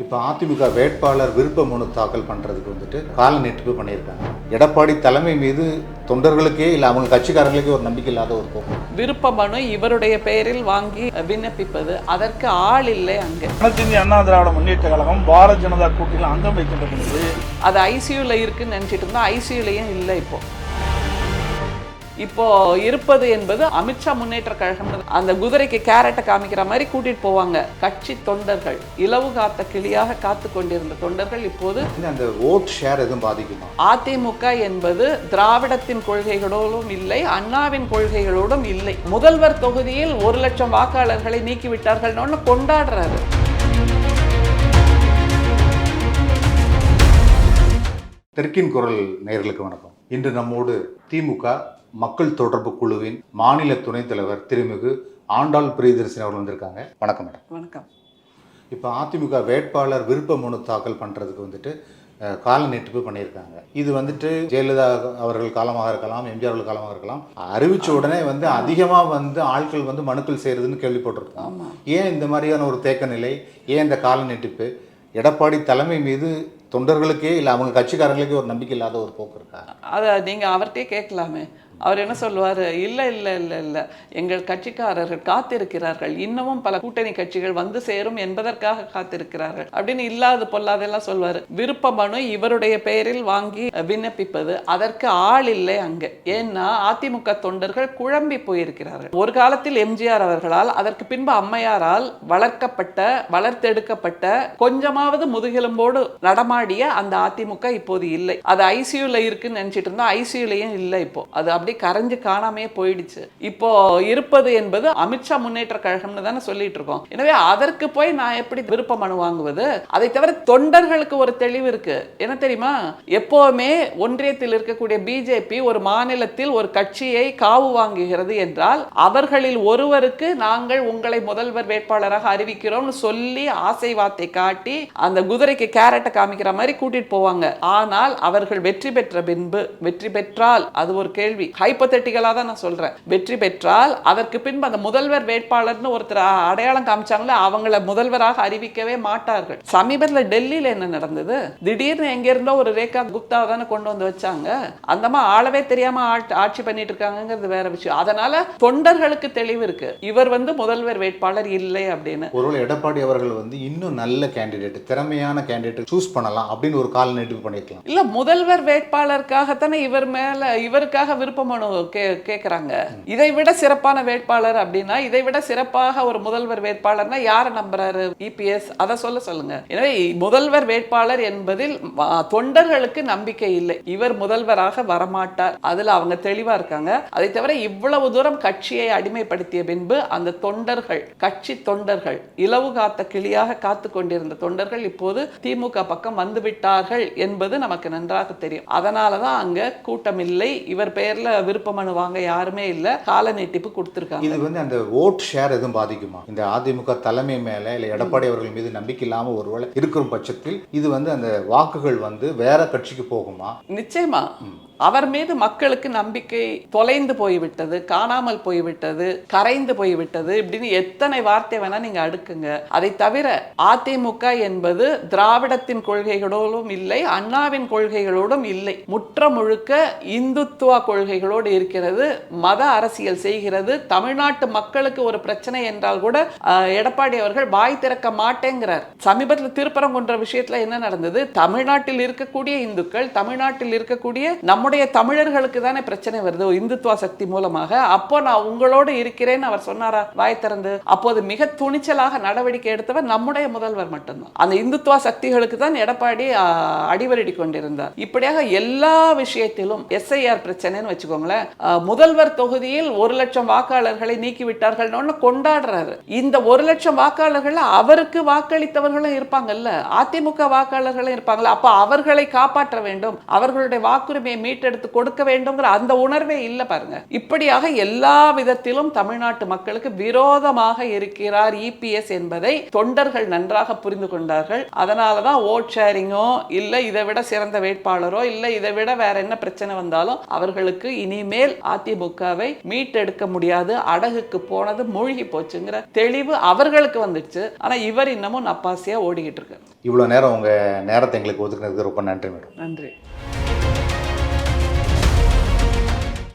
இப்போ அதிமுக வேட்பாளர் விருப்ப மனு தாக்கல் பண்ணுறதுக்கு வந்துட்டு கால நீட்டிப்பு பண்ணியிருக்காங்க. எடப்பாடி தலைமை மீது தொண்டர்களுக்கே இல்லை அவங்க கட்சிக்காரங்களுக்கே ஒரு நம்பிக்கை இல்லாத ஒரு போக்கு விருப்ப மனு இவருடைய பெயரில் வாங்கி விண்ணப்பிப்பது அதற்கு ஆள் இல்லை அங்கே. அனைத்து இந்திய அண்ணா திராவிட முன்னேற்ற கழகம் பாரத் ஜனதா கூட்டணியில் அங்கம் வைக்கின்ற பொழுது அது ஐசியூல இருக்குன்னு நினைச்சிட்டு இருந்தா ஐசியூலையும் இல்லை இப்போ. இப்போ இருப்பது என்பது அமித்ஷா முன்னேற்ற கழகம் அந்த குதிரைக்கு கேரட்டை காமிக்கிற மாதிரி கூட்டிட்டு போவாங்க. கட்சி தொண்டர்கள் இலவு காத்த கிளியாக காத்து கொண்டிருந்த தொண்டர்கள் இப்போது இந்த அந்த ஓட் ஷேர் எதுவும் பாதிக்குமா? அதிமுக என்பது திராவிடத்தின் கொள்கைகளோடும் இல்லை அண்ணாவின் கொள்கைகளோடும் இல்லை. முதல்வர் தொகுதியில் ஒரு லட்சம் வாக்காளர்களை நீக்கிவிட்டார்கள் கொண்டாடுறாரு. தெற்கின் குரல் நேயர்களுக்கு வணக்கம். இன்று நம்மோடு திமுக மக்கள் தொடர்பு குழுவின் மாநில துணைத் தலைவர் திருமிகு ஆண்டாள் பிரியதர்சினி அவர்கள் வந்திருக்காங்க. வணக்கம் மேடம். வணக்கம். இப்போ அதிமுக வேட்பாளர் விருப்ப மனு தாக்கல் பண்ணுறதுக்கு வந்துட்டு கால நீட்டிப்பு பண்ணியிருக்காங்க. இது வந்துட்டு ஜெயலலிதா அவர்கள் காலமாக இருக்கலாம் எம்ஜிஆர் அவர்கள் காலமாக இருக்கலாம் அறிவிச்ச உடனே வந்து அதிகமாக வந்து ஆட்கள் வந்து மனுக்கள் செய்கிறதுன்னு கேள்விப்பட்டிருக்கோம். ஏன் இந்த மாதிரியான ஒரு தேக்க நிலை? ஏன் இந்த கால நீட்டிப்பு? எடப்பாடி தலைமை மீது தொண்டர்களுக்கே இல்லை அவங்க கட்சிக்காரங்களுக்கே ஒரு நம்பிக்கை இல்லாத ஒரு போக்கு இருக்கா? அதை நீங்க அவர்கிட்டயே கேட்கலாமே. அவர் என்ன சொல்லுவார்? இல்லை இல்லை இல்லை இல்லை. எங்கள் கட்சிக்காரர்கள் காத்திருக்கிறார்கள். இன்னமும் பல கூட்டணி கட்சிகள் வந்து சேரும் என்பதற்காக காத்திருக்கிறார்கள். அப்படின்னு இல்லாத பொல்லாதெல்லாம் சொல்வார் விருப்ப மனு இவருடைய பெயரில் வாங்கி விண்ணப்பிப்பது அதற்கு ஆள் இல்லை அங்கே. ஏன்னா அதிமுக தொண்டர்கள் குழம்பி போயிருக்கிறார்கள். ஒரு காலத்தில் எம்ஜிஆர் அவர்களால் அதற்கு பின்பு அம்மையாரால் வளர்க்கப்பட்ட வளர்த்தெடுக்கப்பட்ட கொஞ்சமாவது முதுகெலும்போடு நடமாடிய அந்த அதிமுக இப்போது இல்லை. அது ஐசியூல இருக்குன்னு நினைச்சிட்டு இருந்தா ஐசியூலையும் இல்லை இப்போ. அது அப்படி கரைஞ்சு காணாமையே போயிடுச்சு. இப்போ இருப்பது என்பது அமித்ஷா முன்னேற்ற கழகம்னு தானே சொல்லிட்டு இருக்கோம். எனவே அதற்கு போய் நான் எப்படி விருப்ப மனு வாங்குவது? அதை தவிர தொண்டர்களுக்கு ஒரு தெளிவு இருக்கு. என்ன தெரியுமா? எப்போவுமே ஒன்றியத்தில் இருக்கக்கூடிய பிஜேபி ஒரு மாநிலத்தில் ஒரு கட்சியை காவு வாங்குகிறது என்றால் அவர்களில் ஒருவருக்கு நாங்கள் உங்களை முதல்வர் வேட்பாளராக அறிவிக்கிறோம்னு சொல்லி ஆசை வார்த்தை காட்டி அந்த குதிரைக்கு கேரட்டை காமிக்கிற மாதிரி கூட்டிட்டு போவாங்க. ஆனால் அவர்கள் வெற்றி பெற்ற பின்பு வெற்றி பெற்றால் அது ஒரு கேள்வி. ஹைப்போதெட்டிக்கலாக தான் நான் சொல்றேன். வெற்றி பெற்றால் அதற்கு பின்பு அந்த முதல்வர் வேட்பாளர்னு ஒருத்தர் அடையாளம் காமிச்சாங்களே அவங்கள முதல்வராக அறிவிக்கவே மாட்டார்கள். சமீபத்தில் டெல்லியில என்ன நடந்தது? திடீர்னு எங்க இருந்தோ ஒரு ரேகா குப்தாவை தானே கொண்டு வந்து வச்சாங்க. அந்தமா ஆளவே தெரியாம ஆட்- ஆட்சி பண்ணிட்டு இருக்காங்கிறது வேற விஷயம். அதனால தொண்டர்களுக்கு தெளிவு இருக்கு. இவர் வந்து முதல்வர் வேட்பாளர் இல்லை அப்படின்னு. ஒருவேளை எடப்பாடி அவர்கள் வந்து இன்னும் நல்ல கேண்டிடேட் திறமையான கேண்டிடேட் சூஸ் பண்ணலாம் அப்படின்னு ஒரு கால நீட்டிப்பு பண்ணியிருக்கலாம். இல்ல முதல்வர் வேட்பாளருக்காகத்தானே இவர் மேல இவருக்காக விருப்ப மனு கே கேட்குறாங்க இதை விட சிறப்பான வேட்பாளர் அப்படின்னா இதை விட சிறப்பாக ஒரு முதல்வர் வேட்பாளர்னா யாரை நம்புறாரு? இபிஎஸ் அதை சொல்ல சொல்லுங்க. எனவே முதல்வர் வேட்பாளர் என்பதில் தொண்டர்களுக்கு நம்பிக்கை இல்லை. இவர் முதல்வராக வரமாட்டார். அதுல அவங்க தெளிவா இருக்காங்க. அதை தவிர இவ்வளவு தூரம் கட்சியை அடிமைப்படுத்திய பின்பு அந்த தொண்டர்கள் கட்சி தொண்டர்கள் இலவு காத்த கிளியாக காத்து கொண்டிருந்த தொண்டர்கள் இப்போது திமுக பக்கம் வந்துவிட்டார்கள் என்பது நமக்கு நன்றாக தெரியும். அதனால தான் அங்க கூட்டம் இல்லை. இவர் பெயர்ல விருப்ப மனு வாங்க யாருமே இல்ல. கால நீட்டிப்பு கொடுத்திருக்காங்க. இது வந்து அந்த ஓட் ஷேர் எதுவும் பாதிக்குமா? இந்த அதிமுக தலைமை மேல இல்லை எடப்பாடி அவர்கள் மீது நம்பிக்கை இல்லாம ஒருவேளை இருக்கிற பட்சத்தில் இது வந்து அந்த வாக்குகள் வந்து வேற கட்சிக்கு போகுமா? நிச்சயமா. அவர் மீது மக்களுக்கு நம்பிக்கை தொலைந்து போய்விட்டது காணாமல் போய்விட்டது கரைந்து போய்விட்டது இப்படின்னு எத்தனை வார்த்தை வேணா நீங்க அடுக்குங்க. அதை தவிர அதிமுக என்பது திராவிடத்தின் கொள்கைகளோடும் இல்லை அண்ணாவின் கொள்கைகளோடும் இல்லை. முற்ற முழுக்க இந்துத்துவ கொள்கைகளோடு இருக்கிறது மத அரசியல் செய்கிறது. தமிழ்நாட்டு மக்களுக்கு ஒரு பிரச்சனை என்றால் கூட எடப்பாடி அவர்கள் வாய் திறக்க மாட்டேங்கிறார். சமீபத்தில் திருப்பரங்குன்ற விஷயத்துல என்ன நடந்தது? தமிழ்நாட்டில் இருக்கக்கூடிய இந்துக்கள் தமிழ்நாட்டில் இருக்கக்கூடிய நம்ம நம்முடைய தமிழர்களுக்கு தானே பிரச்சனை வருது? இந்துத்துவ சக்தி மூலமாக. அப்போ நான் உங்களோடு இருக்கிறேன்னு அவர் சொன்னாரா? வாய் திறந்து. அப்போது மிக துணிச்சலாக நடவடிக்கை எடுத்தவர் நம்முடைய முதல்வர் மட்டும்தான். அந்த இந்துத்துவ சக்திகளுக்கு தான் எடப்பாடி அடிவரடி கொண்டிருந்தார். இப்படியாக எல்லா விஷயத்திலும் எஸ்ஐஆர் பிரச்சனைன்னு வச்சுக்கோங்களேன். முதல்வர் தொகுதியில் ஒரு லட்சம் வாக்காளர்களை நீக்கி விட்டார்கள்னு கொண்டாடுறாரு. இந்த ஒரு லட்சம் வாக்காளர்கள் அவருக்கு வாக்களித்தவர்களும் இருப்பாங்கல்ல. அதிமுக வாக்காளர்களும் இருப்பாங்கல்ல. அப்ப அவர்களை காப்பாற்ற வேண்டும். அவர்களுடைய வாக்குரிமையை மீட்டு மீட்டெடுத்து கொடுக்க வேண்டும்ங்கிற அந்த உணர்வே இல்லை பாருங்க. இப்படியாக எல்லா விதத்திலும் தமிழ்நாட்டு மக்களுக்கு விரோதமாக இருக்கிறார் இபிஎஸ் என்பதை தொண்டர்கள் நன்றாக புரிந்து கொண்டார்கள். அதனால தான் ஓட் ஷேரிங்கோ இல்லை இதை விட சிறந்த வேட்பாளரோ இல்லை இதை விட வேற என்ன பிரச்சனை வந்தாலும் அவர்களுக்கு இனிமேல் அதிமுகவை மீட்டெடுக்க முடியாது. அடகுக்கு போனது மூழ்கி போச்சுங்கிற தெளிவு அவர்களுக்கு வந்துடுச்சு. ஆனா இவர் இன்னமும் நப்பாசியா ஓடிக்கிட்டு இருக்கு இவ்வளோ நேரம் உங்கள் நேரத்தை எங்களுக்கு ஒதுக்குனதுக்கு ரொம்ப நன்றி மேடம். நன்றி.